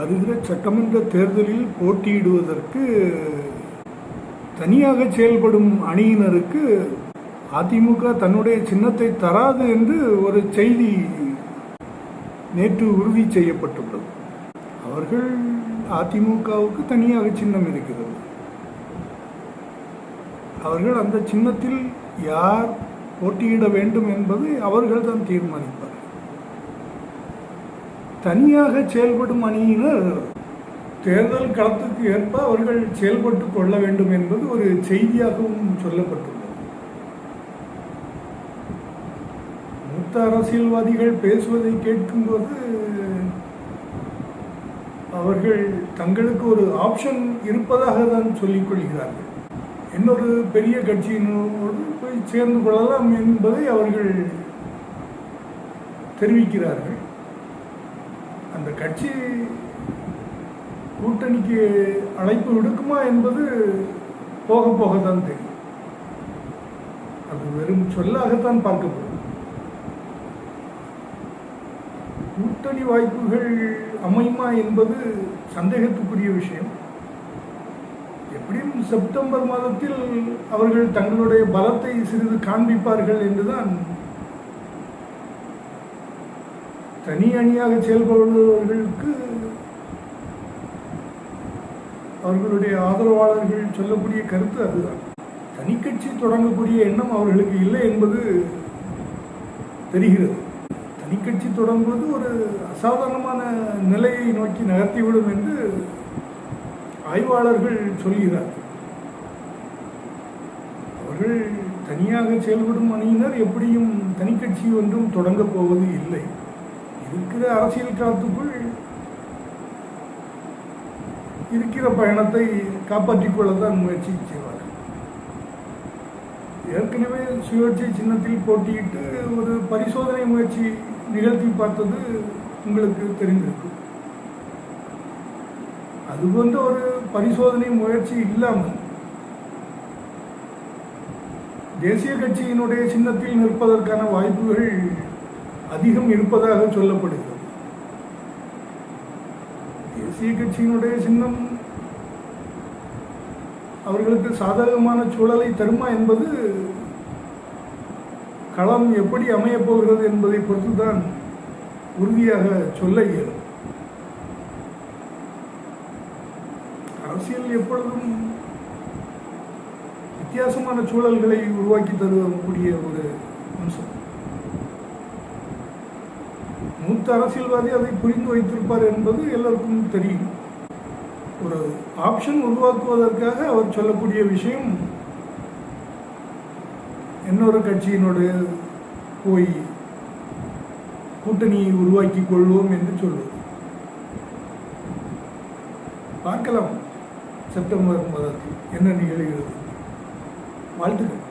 வருகிற சட்டமன்ற தேர்தலில் போட்டியிடுவதற்கு தனியாக செயல்படும் அணியினருக்கு அதிமுக தன்னுடைய சின்னத்தை தராது என்று ஒரு செய்தி நேற்று உறுதி செய்யப்பட்டுள்ளது. அவர்கள் அதிமுகவுக்கு தனியாக சின்னம் இருக்கிறது. அவர்கள் அந்த சின்னத்தில் யார் போட்டியிட வேண்டும் என்பதை அவர்கள் தான் தீர்மானிப்பார் தனியாக செயல்படும் அணியினர் தேர்தல் களத்துக்கு ஏற்ப அவர்கள் செயல்பட்டு கொள்ள வேண்டும் என்பது ஒரு செய்தியாகவும் சொல்லப்பட்டுள்ளது. மூத்த அரசியல்வாதிகள் பேசுவதை கேட்கும்போது அவர்கள் தங்களுக்கு ஒரு ஆப்ஷன் இருப்பதாக தான் சொல்லிக் கொள்கிறார்கள். இன்னொரு பெரிய கட்சியினோடு போய் சேர்ந்து கொள்ளலாம் என்பதை அவர்கள் தெரிவிக்கிறார்கள். அந்த கட்சி கூட்டணிக்கு அழைப்பு விடுக்குமா என்பது போக போக தான் தெரியும். அது வெறும் சொல்லாகத்தான் பார்க்கப்படும் கூட்டணி வாய்ப்புகள் அமையுமா என்பது சந்தேகத்துக்குரிய விஷயம். எப்படியும் செப்டம்பர் மாதத்தில் அவர்கள் தங்களுடைய பலத்தை சிறிது காண்பிப்பார்கள் என்றுதான் தனி அணியாக செயல்படுபவர்களுக்கு அவர்களுடைய ஆதரவாளர்கள் சொல்லக்கூடிய கருத்து அதுதான். தனி கட்சி தொடங்கக்கூடிய எண்ணம் அவர்களுக்கு இல்லை என்பது தெரிகிறது. தனி கட்சி தொடங்குவது ஒரு அசாதாரணமான நிலையை நோக்கி நகர்த்திவிடும் என்று ஆய்வாளர்கள் சொல்கிறார்கள். அவர்கள் தனியாக செயல்படும் அணியினர் எப்படியும் தனி கட்சி ஒன்றும் தொடங்கப் போவது இல்லை. இருக்கிற அரசியல் காலத்துக்குள் இருக்கிற பயணத்தை காப்பாற்றிக் கொள்ளத்தான் முயற்சி செய்வார்கள். ஏற்கனவே சுயேட்சை சின்னத்தில் போட்டியிட்டு ஒரு பரிசோதனை முயற்சி நிகழ்த்தி பார்த்தது உங்களுக்கு தெரிந்திருக்கும். அது போன்ற ஒரு பரிசோதனை முயற்சி இல்லாமல் தேசிய கட்சியினுடைய சின்னத்தில் நிற்பதற்கான வாய்ப்புகள் அதிகம் இருப்பதாக சொல்லப்படுகிறது. தேசிய கட்சியினுடைய சின்னம் அவர்களுக்கு சாதகமான சூழலை தருமா என்பது களம் எப்படி அமையப் போகிறது என்பதை பொறுத்துதான் உறுதியாக சொல்ல இயலும். அரசியல் எப்பொழுதும் வித்தியாசமான சூழல்களை உருவாக்கி தருவக்கூடிய ஒரு அம்சம். மூத்த அரசியல்வாதி அதை புரிந்து வைத்திருப்பார் என்பது எல்லோருக்கும் தெரியும். ஒரு ஆப்ஷன் உருவாக்குவதற்காக அவர் சொல்லக்கூடிய விஷயம் இன்னொரு கட்சியினோடு போய் கூட்டணியை உருவாக்கி கொள்வோம் என்று சொல்வது. பார்க்கலாம். செப்டம்பர் மாதத்தில் என்ன நிகழ்கிறது? வாழ்த்துக்கள்.